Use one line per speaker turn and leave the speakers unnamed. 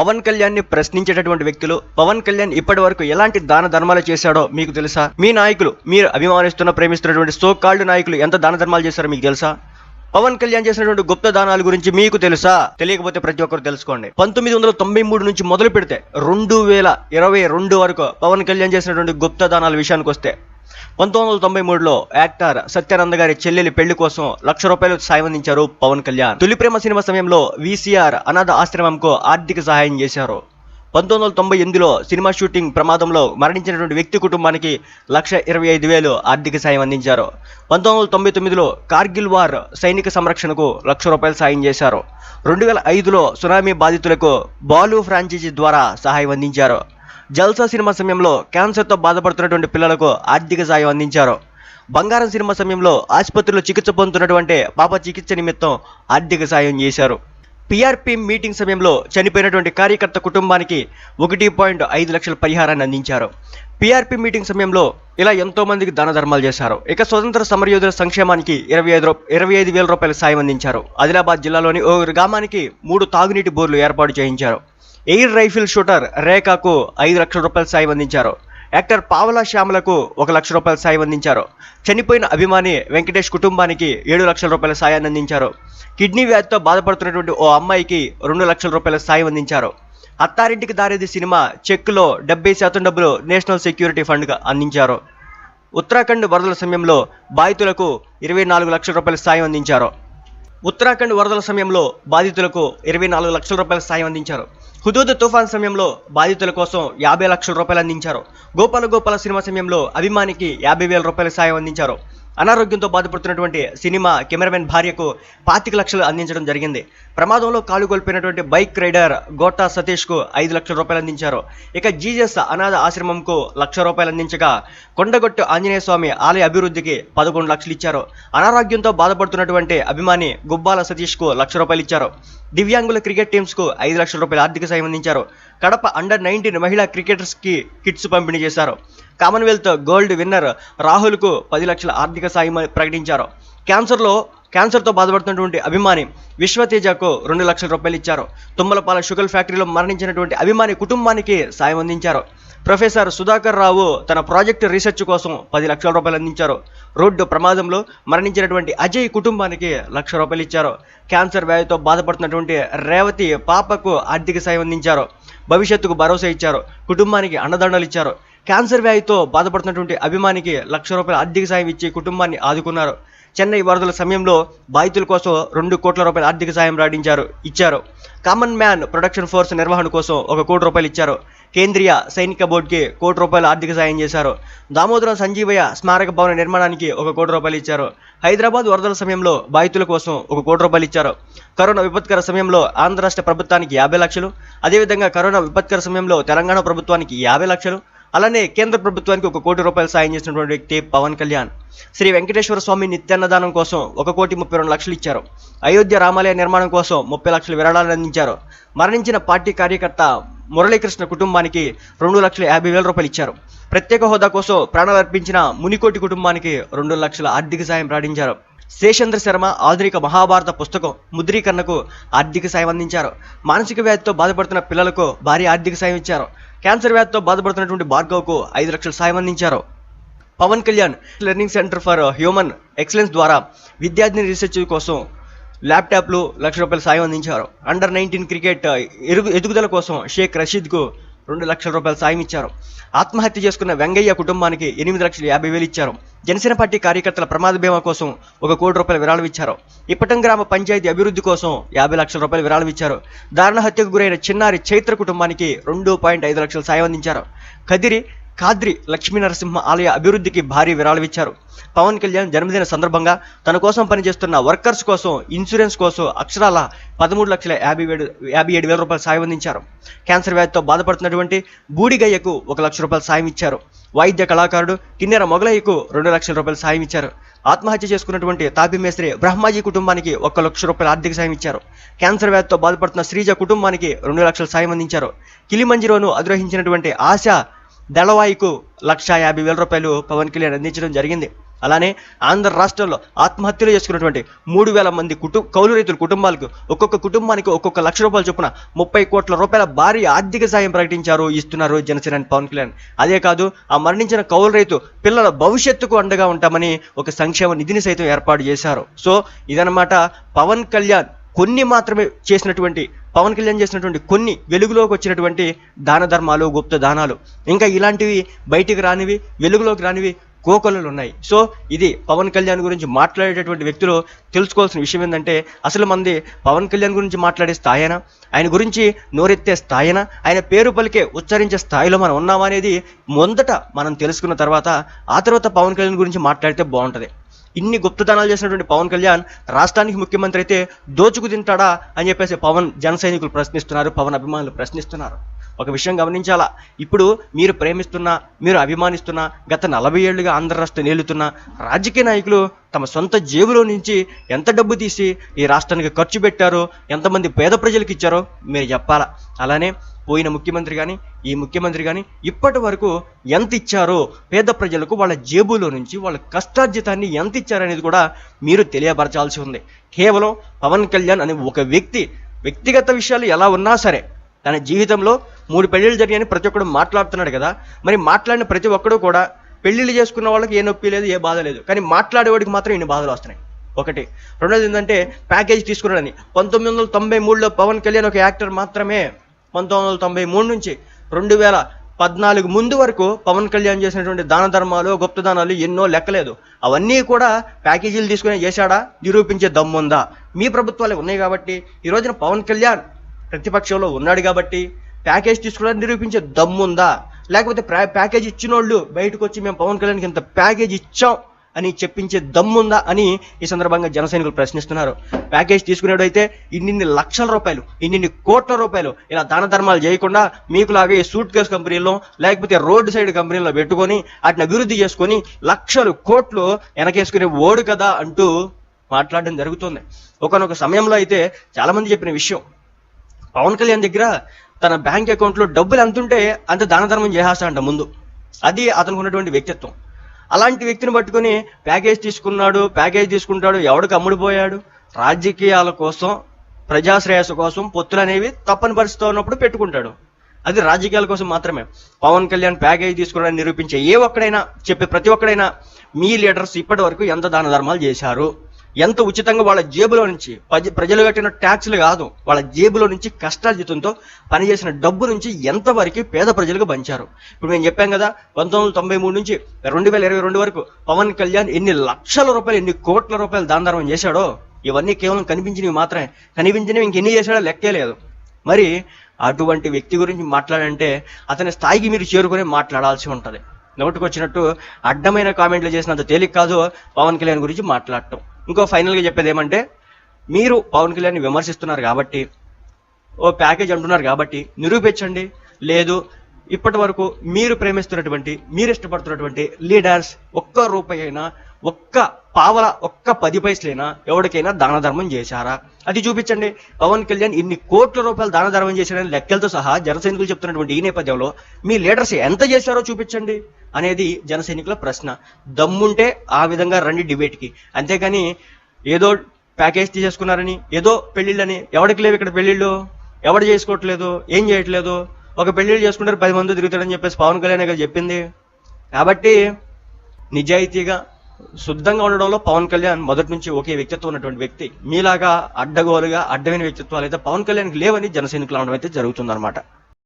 పవన్ కళ్యాణ్ని ప్రశ్నించేటటువంటి వ్యక్తులు పవన్ కళ్యాణ్ ఇప్పటి వరకు ఎలాంటి దాన ధర్మాలు చేశాడో మీకు తెలుసా? మీ నాయకులు మీరు అభిమానిస్తున్న ప్రేమిస్తున్నటువంటి సో కాల్డ్ నాయకులు ఎంత దాన ధర్మాలు చేశారో మీకు తెలుసా? పవన్ కళ్యాణ్ చేసినటువంటి గుప్త దానాల గురించి మీకు తెలుసా? తెలియకపోతే ప్రతి ఒక్కరు తెలుసుకోండి. పంతొమ్మిది వందల తొంభై మూడు నుంచి మొదలు పెడితే రెండు వేల ఇరవై రెండు వరకు పవన్ కళ్యాణ్ చేసినటువంటి గుప్త దానాల విషయానికి వస్తే పంతొమ్మిది వందల తొంభై మూడులో యాక్టర్ సత్యానంద గారి చెల్లెలి పెళ్ళి కోసం లక్ష రూపాయలు సాయం అందించారు పవన్ కళ్యాణ్. తొలి ప్రేమ సినిమా సమయంలో వీసీఆర్ అనాథ ఆశ్రమంకు ఆర్థిక సహాయం చేశారు. పంతొమ్మిది వందల తొంభై ఎనిమిదిలో సినిమా షూటింగ్ ప్రమాదంలో మరణించినటువంటి వ్యక్తి కుటుంబానికి లక్ష ఇరవై ఐదు వేలు ఆర్థిక సాయం అందించారు. పంతొమ్మిది వందల తొంభై తొమ్మిదిలో కార్గిల్ వార్ సైనిక సంరక్షణకు లక్ష రూపాయలు సాయం చేశారు. రెండు వేల ఐదులో సునామీ బాధితులకు బాలు ఫ్రాంచైజీ ద్వారా సహాయం అందించారు. జల్సా సినిమా సమయంలో క్యాన్సర్తో బాధపడుతున్నటువంటి పిల్లలకు ఆర్థిక సాయం అందించారు. బంగారం సినిమా సమయంలో ఆసుపత్రిలో చికిత్స పొందుతున్నటువంటి పాప చికిత్స నిమిత్తం ఆర్థిక సాయం చేశారు. పిఆర్పి మీటింగ్ సమయంలో చనిపోయినటువంటి కార్యకర్త కుటుంబానికి ఒకటి పాయింట్ ఐదు లక్షల పరిహారాన్ని అందించారు. పిఆర్పి మీటింగ్ సమయంలో ఇలా ఎంతో మందికి దాన ధర్మాలు చేశారు. ఇక స్వతంత్ర సమరయోధుల సంక్షేమానికి ఇరవై ఐదు ఇరవై ఐదు వేల రూపాయల సాయం అందించారు. ఆదిలాబాద్ జిల్లాలోని ఓ గ్రామానికి మూడు తాగునీటి బోర్లు ఏర్పాటు చేయించారు. ఎయిర్ రైఫిల్ షూటర్ రేఖకు ఐదు లక్షల రూపాయల సాయం అందించారు. యాక్టర్ పావలా శ్యామలకు ఒక లక్ష రూపాయల సాయం అందించారు. చనిపోయిన అభిమాని వెంకటేష్ కుటుంబానికి ఏడు లక్షల రూపాయల సాయాన్ని అందించారు. కిడ్నీ వ్యాధితో బాధపడుతున్నటువంటి ఓ అమ్మాయికి రెండు లక్షల రూపాయల సాయం అందించారు. అత్తారింటికి దారేది సినిమా చెక్లో డెబ్బై శాతం డబ్బులు నేషనల్ సెక్యూరిటీ ఫండ్గా అందించారు. ఉత్తరాఖండ్ వరదల సమయంలో బాధితులకు ఇరవై నాలుగు లక్షల రూపాయల సాయం అందించారు. ఉత్తరాఖండ్ వరదల సమయంలో బాధితులకు ఇరవై నాలుగు లక్షల రూపాయల సాయం అందించారు. హుదూద్ తుఫాన్ సమయంలో బాధితుల కోసం యాభై లక్షల రూపాయలు అందించారు. గోపాల గోపాల సినిమా సమయంలో అభిమానికి యాభై వేల రూపాయల సాయం అందించారు. అనారోగ్యంతో బాధపడుతున్నటువంటి సినిమా కెమెరామెన్ భార్యకు పాతిక లక్షలు అందించడం జరిగింది. ప్రమాదంలో కాలు కోల్పోయినటువంటి బైక్ రైడర్ గోటా సతీష్కు ఐదు లక్షల రూపాయలు అందించారు. ఇక జీజస్ అనాథ ఆశ్రమంకు లక్ష రూపాయలు అందించగా కొండగొట్టు ఆంజనేయ స్వామి ఆలయ అభివృద్ధికి పదకొండు లక్షలు ఇచ్చారు. అనారోగ్యంతో బాధపడుతున్నటువంటి అభిమాని గుబ్బాల సతీష్కు లక్ష రూపాయలు ఇచ్చారు. దివ్యాంగుల క్రికెట్ టీమ్స్కు ఐదు లక్షల రూపాయల ఆర్థిక సాయం అందించారు. కడప అండర్ నైన్టీన్ మహిళా క్రికెటర్స్కి కిట్స్ పంపిణీ చేశారు. కామన్వెల్త్ గోల్డ్ విన్నర్ రాహుల్కు పది లక్షల ఆర్థిక సాయం ప్రకటించారు. క్యాన్సర్లో క్యాన్సర్తో బాధపడుతున్నటువంటి అభిమాని విశ్వతేజకు రెండు లక్షల రూపాయలు ఇచ్చారు. తుమ్మలపాల షుగర్ ఫ్యాక్టరీలో మరణించినటువంటి అభిమాని కుటుంబానికి సాయం అందించారు. ప్రొఫెసర్ సుధాకర్ రావు తన ప్రాజెక్టు రీసెర్చ్ కోసం పది లక్షల రూపాయలు అందించారు. రోడ్డు ప్రమాదంలో మరణించినటువంటి అజయ్ కుటుంబానికి లక్ష రూపాయలు ఇచ్చారు. క్యాన్సర్ వ్యాధితో బాధపడుతున్నటువంటి రేవతి పాపకు ఆర్థిక సాయం అందించారు. భవిష్యత్తుకు భరోసా ఇచ్చారు. కుటుంబానికి అండదండలు ఇచ్చారు. క్యాన్సర్ వ్యాధితో బాధపడుతున్నటువంటి అభిమానికి లక్ష రూపాయల ఆర్థిక సాయం ఇచ్చి కుటుంబాన్ని ఆదుకున్నారు. చెన్నై వరదల సమయంలో బాధితుల కోసం రెండు కోట్ల రూపాయల ఆర్థిక సాయం రాడించారు ఇచ్చారు. కామన్ మ్యాన్ ప్రొడక్షన్ ఫోర్స్ నిర్వహణ కోసం ఒక కోటి రూపాయలు ఇచ్చారు. కేంద్రీయ సైనిక బోర్డుకి కోటి రూపాయల ఆర్థిక సాయం చేశారు. దామోదరం సంజీవయ్య స్మారక భవన నిర్మాణానికి ఒక కోటి రూపాయలు ఇచ్చారు. హైదరాబాద్ వరదల సమయంలో బాధితుల కోసం ఒక కోటి రూపాయలు ఇచ్చారు. కరోనా విపత్కర సమయంలో ఆంధ్ర రాష్ట్ర ప్రభుత్వానికి యాభై లక్షలు. అదేవిధంగా కరోనా విపత్కర సమయంలో తెలంగాణ ప్రభుత్వానికి యాభై లక్షలు. అలానే కేంద్ర ప్రభుత్వానికి ఒక కోటి రూపాయలు సాయం చేసినటువంటి వ్యక్తి పవన్ కళ్యాణ్. శ్రీ వెంకటేశ్వర స్వామి నిత్యాన్నదానం కోసం ఒక కోటి ముప్పై రెండు లక్షలు ఇచ్చారు. అయోధ్య రామాలయ నిర్మాణం కోసం ముప్పై లక్షల విరాళాలు అందించారు. మరణించిన పార్టీ కార్యకర్త మురళీకృష్ణ కుటుంబానికి రెండు లక్షల యాభై వేల రూపాయలు ఇచ్చారు. ప్రత్యేక హోదా కోసం ప్రాణాలు అర్పించిన మునికోటి కుటుంబానికి రెండు లక్షల ఆర్థిక సాయం ప్రకటించారు శేషేంద్ర శర్మ ఆధునిక మహాభారత పుస్తకం ముద్రీకరణకు ఆర్థిక సాయం అందించారు. మానసిక వ్యాధితో బాధపడుతున్న పిల్లలకు భారీ ఆర్థిక సాయం ఇచ్చారు. క్యాన్సర్ వ్యాధితో బాధపడుతున్నటువంటి భార్గవ్కు ఐదు లక్షల సాయం అందించారు. Pawan Kalyan learning centre for human excellence ద్వారా విద్యార్థిని రీసెర్చ్ కోసం ల్యాప్టాప్లు లక్ష రూపాయల సాయం అందించారు. అండర్ నైన్టీన్ క్రికెట్ ఎరుగు ఎదుగుదల కోసం షేక్ రషీద్కు రెండు లక్షల రూపాయల సాయం ఇచ్చారు. ఆత్మహత్య చేసుకున్న వెంగయ్య కుటుంబానికి ఎనిమిది లక్షల యాభై వేలు ఇచ్చారు. జనసేన పార్టీ కార్యకర్తల ప్రమాద బీమా కోసం ఒక కోటి రూపాయల విరాళం ఇచ్చారు. ఇప్పటం గ్రామ పంచాయతీ అభివృద్ధి కోసం యాభై లక్షల రూపాయల విరాళం ఇచ్చారు. దారుణ హత్యకు గురైన చిన్నారి చైత్ర కుటుంబానికి రెండు పాయింట్ ఐదు లక్షల సాయం అందించారు. కదిరి కాద్రి లక్ష్మీనరసింహ ఆలయ అభివృద్ధికి భారీ విరాళం ఇచ్చారు పవన్ కళ్యాణ్ జన్మదిన సందర్భంగా తన కోసం పనిచేస్తున్న వర్కర్స్ కోసం ఇన్సూరెన్స్ కోసం అక్షరాల పదమూడు లక్షల యాభై ఏడు యాభై ఏడు వేల రూపాయలు సాయం అందించారు. క్యాన్సర్ వ్యాధితో బాధపడుతున్నటువంటి బూడిగయ్యకు ఒక లక్ష రూపాయలు సాయం ఇచ్చారు. వైద్య కళాకారుడు కిన్నెర మొగలయ్యకు రెండు లక్షల రూపాయలు సాయం ఇచ్చారు. ఆత్మహత్య చేసుకున్నటువంటి తాపి మేస్త్రి బ్రహ్మాజీ కుటుంబానికి ఒక లక్ష రూపాయల ఆర్థిక సాయం ఇచ్చారు. క్యాన్సర్ వ్యాధితో బాధపడుతున్న శ్రీజ కుటుంబానికి రెండు లక్షల సాయం అందించారు. కిలిమంజిరోను అధిరోహించినటువంటి ఆశ దళవాయికు లక్ష యాభై వేల రూపాయలు పవన్ కళ్యాణ్ అందించడం జరిగింది. అలానే ఆంధ్ర రాష్ట్రంలో ఆత్మహత్యలు చేసుకున్నటువంటి మూడు వేల మంది కుటు కౌలు రైతుల కుటుంబాలకు ఒక్కొక్క కుటుంబానికి ఒక్కొక్క లక్ష రూపాయలు చొప్పున ముప్పై కోట్ల రూపాయల భారీ ఆర్థిక సాయం ప్రకటించారు ఇస్తున్నారు జనసేన పవన్ కళ్యాణ్. అదే కాదు ఆ మరణించిన కౌలు రైతు పిల్లల భవిష్యత్తుకు అండగా ఉంటామని ఒక సంక్షేమ నిధిని సైతం ఏర్పాటు చేశారు. సో ఇదనమాట పవన్ కళ్యాణ్ కొన్ని మాత్రమే చేసినటువంటి పవన్ కళ్యాణ్ చేసినటువంటి కొన్ని వెలుగులోకి వచ్చినటువంటి దాన ధర్మాలు గుప్త దానాలు. ఇంకా ఇలాంటివి బయటికి రానివి వెలుగులోకి రానివి కోకొల్లలు ఉన్నాయి. సో ఇది పవన్ కళ్యాణ్ గురించి మాట్లాడేటటువంటి వ్యక్తులు తెలుసుకోవాల్సిన విషయం ఏంటంటే అసలు మంది పవన్ కళ్యాణ్ గురించి మాట్లాడే స్థాయినా? ఆయన గురించి నోరెత్తే స్థాయినా? ఆయన పేరు పలికే ఉచ్చరించే స్థాయిలో మనం ఉన్నామా అనేది మొదట మనం తెలుసుకున్న తర్వాత ఆ తర్వాత పవన్ కళ్యాణ్ గురించి మాట్లాడితే బాగుంటుంది. ఇన్ని గుప్తదానాలు చేసినటువంటి పవన్ కళ్యాణ్ రాష్ట్రానికి ముఖ్యమంత్రి అయితే దోచుకు తింటాడా అని చెప్పేసి పవన్ జన సైనికులు ప్రశ్నిస్తున్నారు పవన్ అభిమానులు ప్రశ్నిస్తున్నారు. ఒక విషయం గమనించాలా? ఇప్పుడు మీరు ప్రేమిస్తున్నా మీరు అభిమానిస్తున్నా గత నలభై ఏళ్ళుగా ఆంధ్ర రాష్ట్రం ఏలుతున్న రాజకీయ నాయకులు తమ సొంత జేబులో నుంచి ఎంత డబ్బు తీసి ఈ రాష్ట్రానికి ఖర్చు పెట్టారో ఎంతమంది పేద ప్రజలకు ఇచ్చారో మీరు చెప్పాలా? అలానే పోయిన ముఖ్యమంత్రి కానీ ఈ ముఖ్యమంత్రి కానీ ఇప్పటి వరకు ఎంత ఇచ్చారో పేద ప్రజలకు వాళ్ళ జేబులో నుంచి వాళ్ళ కష్టార్జితాన్ని ఎంత ఇచ్చారనేది కూడా మీరు తెలియపరచాల్సి ఉంది. కేవలం పవన్ కళ్యాణ్ అనే ఒక వ్యక్తి వ్యక్తిగత విషయాలు ఎలా ఉన్నా సరే తన జీవితంలో మూడు పెళ్ళిళ్ళు జరిగాయని ప్రతి ఒక్కడు మాట్లాడుతున్నాడు కదా. మరి మాట్లాడిన ప్రతి ఒక్కడు కూడా పెళ్ళిళ్ళు చేసుకున్న వాళ్ళకి ఏ నొప్పి లేదు ఏ బాధ లేదు. కానీ మాట్లాడేవాడికి మాత్రం ఇన్ని బాధలు వస్తున్నాయి. ఒకటి. రెండోది ఏంటంటే ప్యాకేజ్ తీసుకున్నాడని. పంతొమ్మిది వందల తొంభై మూడులో పవన్ కళ్యాణ్ ఒక యాక్టర్ మాత్రమే పంతొమ్మిది వందల తొంభై మూడు నుంచి రెండు వేల పద్నాలుగు ముందు వరకు పవన్ కళ్యాణ్ చేసినటువంటి దాన ధర్మాలు గుప్త దానాలు ఎన్నో లెక్కలేదు. అవన్నీ కూడా ప్యాకేజీలు తీసుకుని చేశాడా? నిరూపించే దమ్ముందా? మీ ప్రభుత్వాలు ఉన్నాయి కాబట్టి ఈ రోజున పవన్ కళ్యాణ్ ప్రతిపక్షంలో ఉన్నాడు కాబట్టి ప్యాకేజ్ తీసుకోవడానికి నిరూపించే దమ్ముందా? లేకపోతే ప్రా- ప్యాకేజ్ ఇచ్చినోళ్ళు బయటకు వచ్చి మేము పవన్ కళ్యాణ్కి ఇంత ప్యాకేజ్ ఇచ్చాం? అని చెప్పించే దమ్ముందా అని ఈ సందర్భంగా జనసైనికులు ప్రశ్నిస్తున్నారు. ప్యాకేజ్ తీసుకునేటైతే ఇన్నిన్ని లక్షల రూపాయలు ఇన్నిన్ని కోట్ల రూపాయలు ఇలా దాన ధర్మాలు చేయకుండా మీకులాగా ఈ సూట్ కేస్ కంపెనీలో లేకపోతే రోడ్డు సైడ్ కంపెనీలో పెట్టుకొని వాటిని అభివృద్ధి చేసుకొని లక్షలు కోట్లు వెనకేసుకునే ఓడు కదా అంటూ మాట్లాడడం జరుగుతుంది. ఒకనొక సమయంలో అయితే చాలా మంది చెప్పిన విషయం పవన్ కళ్యాణ్ దగ్గర తన బ్యాంక్ అకౌంట్లో డబ్బులు ఎంత ఉంటే అంత దాన ధర్మం చేసేస్తాడంట ముందు. అది అతనికి ఉన్నటువంటి వ్యక్తిత్వం. అలాంటి వ్యక్తిని పట్టుకొని ప్యాకేజ్ తీసుకున్నాడు ప్యాకేజ్ తీసుకుంటాడు ఎవడికి అమ్ముడుపోయాడు? రాజకీయాల కోసం ప్రజాశ్రేయస్సు కోసం పొత్తులు అనేవి తప్పని పరిస్థితి ఉన్నప్పుడు పెట్టుకుంటాడు. అది రాజకీయాల కోసం మాత్రమే. పవన్ కళ్యాణ్ ప్యాకేజ్ తీసుకోవడానికి నిరూపించే ఏ ఒక్కడైనా చెప్పే ప్రతి ఒక్కడైనా మీ లీడర్స్ ఇప్పటి వరకు ఎంత దాన ధర్మాలు చేశారు? ఎంత ఉచితంగా వాళ్ళ జేబులో నుంచి ప్రజ- ప్రజలు కట్టిన ట్యాక్స్లు కాదు వాళ్ళ జేబులో నుంచి కష్టార్జితంతో పనిచేసిన డబ్బు నుంచి ఎంతవరకు పేద ప్రజలకు పంచారు. ఇప్పుడు మేము చెప్పాం కదా పంతొమ్మిది వందల తొంభై మూడు నుంచి రెండు వేల ఇరవై రెండు వరకు పవన్ కళ్యాణ్ ఎన్ని లక్షల రూపాయలు ఎన్ని కోట్ల రూపాయలు దానధర్మం చేశాడో ఇవన్నీ కేవలం కనిపించినవి మాత్రమే. కనిపించినవి ఇంకెన్ని చేశాడో లెక్కే లేదు. మరి అటువంటి వ్యక్తి గురించి మాట్లాడంటే అతని స్థాయికి మీరు చేరుకునే మాట్లాడాల్సి ఉంటుంది. నోటుకొచ్చినట్టు అడ్డమైన కామెంట్లు చేసినంత తేలిక కాదు పవన్ కళ్యాణ్ గురించి మాట్లాడటం. ఇంకో ఫైనల్గా చెప్పేది ఏమంటే మీరు పవన్ కళ్యాణ్ విమర్శిస్తున్నారు కాబట్టి ఓ ప్యాకేజ్ అంటున్నారు కాబట్టి నిరూపించండి. లేదు ఇప్పటి వరకు మీరు ప్రేమిస్తున్నటువంటి మీరు ఇష్టపడుతున్నటువంటి లీడర్స్ ఒక్క రూపాయి అయినా ఒక్క పావల ఒక్క పది పైసలైనా ఎవరికైనా దాన ధర్మం చేశారా? అది చూపించండి. పవన్ కళ్యాణ్ ఇన్ని కోట్ల రూపాయలు దాన ధర్మం చేశారని లెక్కలతో సహా జనసైనికులు చెప్తున్నటువంటి ఈ నేపథ్యంలో మీ లీడర్స్ ఎంత చేశారో చూపించండి అనేది జనసైనికుల ప్రశ్న. దమ్ముంటే ఆ విధంగా రండి డిబేట్కి. అంతేగాని ఏదో ప్యాకేజ్ తీసేసుకున్నారని ఏదో పెళ్ళిళ్ళని ఎవరికి లేవు ఇక్కడ పెళ్ళిళ్ళు? ఎవడు చేసుకోవట్లేదు? ఏం చేయట్లేదు? ఒక పెళ్ళిళ్ళు చేసుకుంటారు పది మంది తిరుగుతాడని చెప్పేసి పవన్ కళ్యాణ్ గారు చెప్పింది. కాబట్టి నిజాయితీగా శుద్ధంగా ఉండడంలో పవన్ కళ్యాణ్ మొదటి నుంచి ఒకే వ్యక్తిత్వం ఉన్నటువంటి వ్యక్తి. మీలాగా అడ్డగోలుగా అడ్డమైన వ్యక్తిత్వాలు అయితే పవన్ కళ్యాణ్కి లేవని జనసైనికులు అనడం అయితే జరుగుతుందన్నమాట.